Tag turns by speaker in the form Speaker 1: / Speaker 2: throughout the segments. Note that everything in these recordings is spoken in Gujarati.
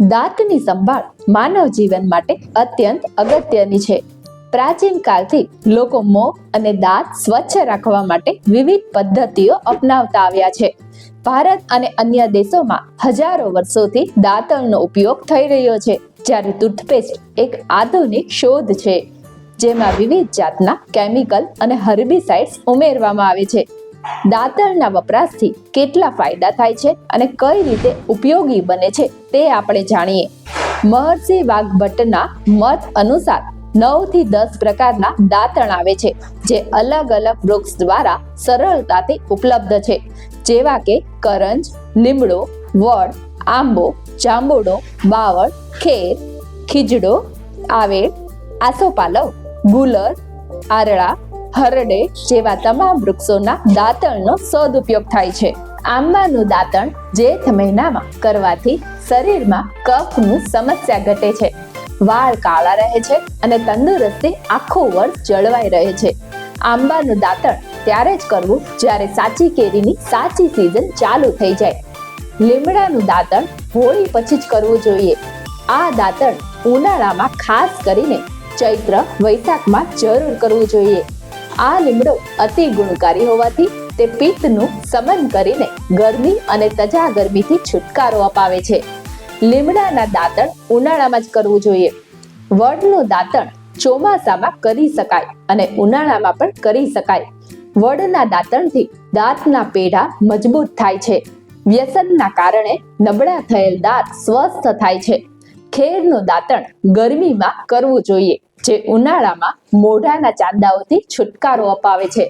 Speaker 1: દાંતની સંભાળ માનવ જીવન માટે અત્યંત અગત્યની છે. પ્રાચીન કાળથી લોકો મોં અને દાંત સ્વચ્છ રાખવા માટે વિવિધ પદ્ધતિઓ અપનાવતા આવ્યા છે. ભારત અને અન્ય દેશોમાં હજારો વર્ષોથી દાંતણનો ઉપયોગ થઈ રહ્યો છે, જ્યારે ટૂથપેસ્ટ એક આધુનિક શોધ છે, જેમાં વિવિધ જાતના કેમિકલ અને હર્બિસાઇડ્સ ઉમેરવામાં આવે છે. દાંતણના વપરાશથી કેટલા ફાયદા થાય છે અને કઈ રીતે ઉપયોગી બને છે તે આપણે જાણીએ. મહર્ષિ વાઘભટ્ટના મત અનુસાર નવથી દસ પ્રકારના દાંતણ આવે છે, જે અલગ અલગ વૃક્ષ દ્વારા સરળતાથી ઉપલબ્ધ છે. જેવા કે કરંજ, લીમડો, વડ, આંબો જાંબુડો બાવળ, ખેર, ખીજડો આવેડ આસોપાલવ, ગુલર, આરળા હરડે જેવા તમામ વૃક્ષોના દાંતણનો સદુપયોગ થાય છે. આંબાનું દાંતણ જેઠ મહિનામાં કરવાથી શરીરમાં કફનું સમસ્યા ઘટે છે. વાળ કાળા રહે છે અને તંદુરસ્તી આખું વર્ષ જળવાઈ રહે છે. આંબાનું દાંતણ ત્યારે જ કરવું જ્યારે સાચી કેરીની સાચી સિઝન ચાલુ થઈ જાય. લીમડાનું દાંતણ હોળી પછી જ કરવું જોઈએ. આ દાંતણ ઉનાળામાં ખાસ કરીને ચૈત્ર વૈશાખમાં જરૂર કરવું જોઈએ. આ લીમડો અતિ ગુણકારી હોવાથી તે પિત્તનું સમન કરીને ગરમી અને તજા ગરમીથી છુટકારો અપાવે છે. લીમડાના દાંતણ ઉનાળામાં જ કરવું જોઈએ. વડનું દાંતણ ચોમાસામાં કરી શકાય અને ઉનાળામાં પણ કરી શકાય. વડના દાંતણથી દાંતના પેઢા મજબૂત થાય છે. વ્યસનના કારણે નબળા થયેલ દાંત સ્વસ્થ થાય છે. ખેરનું દાંતણ ગરમીમાં કરવું જોઈએ, જે ઉનાળામાં મોઢાના ચાંદાઓથી છુટકારો અપાવે છે.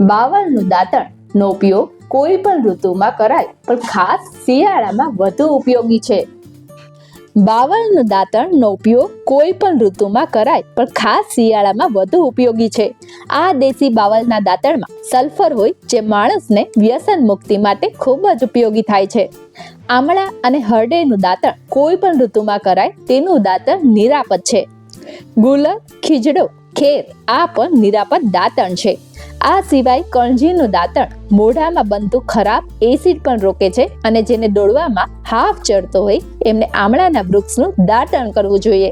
Speaker 1: બાવળનું દાંતણ નો ઉપયોગ કોઈ પણ ઋતુમાં કરાય, પણ ખાસ શિયાળામાં વધુ ઉપયોગી છે. બાવળનું દાંતણનો ઉપયોગ કોઈ પણ ઋતુમાં કરાય, પણ ખાસ શિયાળામાં વધુ ઉપયોગી છે. આ દેશી બાવળના દાંતણમાં સલ્ફર હોય, જે માણસને વ્યસન મુક્તિ માટે ખૂબ જ ઉપયોગી થાય છે. આમળા અને હરડેનું દાંતણ કોઈ પણ ઋતુમાં કરાય તેનું દાંતણ નિરાપદ છે. ગુલર ખીજડો, ખેર આ પણ નિરાપદ દાંતણ છે. આ સિવાય કણજીનું દાંતણ મોઢામાં બનતું ખરાબ એસિડ પણ રોકે છે અને જેને દોડવામાં હાફ ચડતો હોય એમને આમળાના વૃક્ષનું દાંતણ કરવું જોઈએ.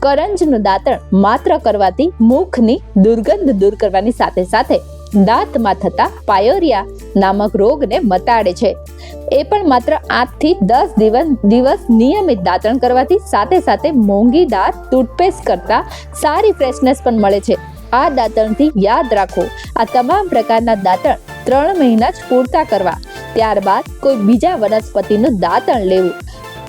Speaker 1: કરંજનું દાંતણ માત્ર કરવાથી મુખની દુર્ગંધ દૂર કરવાની સાથે સાથે દાંતમાં થતા પાયોરિયા નામક રોગને મટાડે છે. એ પણ માત્ર આઠથી દસ દિવસ દિવસ નિયમિત દાંતણ કરવાથી સાથે સાથે મોંઘી દાંત, ટૂથપેસ્ટ કરતા સારી ફ્રેશનેસ પણ મળે છે. આ દાંતણથી યાદ રાખો, આ તમામ પ્રકારના દાંતણ ત્રણ મહિના જ પૂરતા કરવા. ત્યારબાદ કોઈ બીજા વનસ્પતિનું દાંતણ લેવું.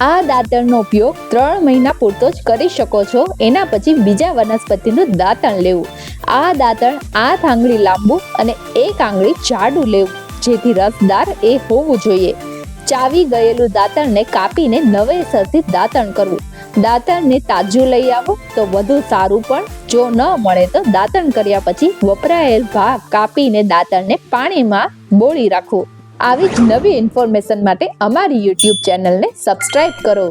Speaker 1: આ દાંતણનો ઉપયોગ ત્રણ મહિના પૂરતો જ કરી શકો છો. એના પછી બીજા વનસ્પતિનું દાંતણ લેવું. આ દાંતણ આઠ આંગળી લાંબુ અને એક આંગળી જાડું લેવું, જેથી રસદાર એ હોવું જોઈએ. ચાવી ગયેલું દાંતણને કાપીને નવેસરથી દાંતણ કરવું. દાંતણને તાજું લઈ આવો તો વધુ સારું પણ. જો ન મળે તો દાંતણ કર્યા પછી વપરાયેલ ભાગ કાપીને દાંતણને પાણીમાં બોળી રાખો. આવી જ નવી ઇન્ફોર્મેશન માટે અમારી યુટ્યુબ ચેનલને સબસ્ક્રાઇબ કરો.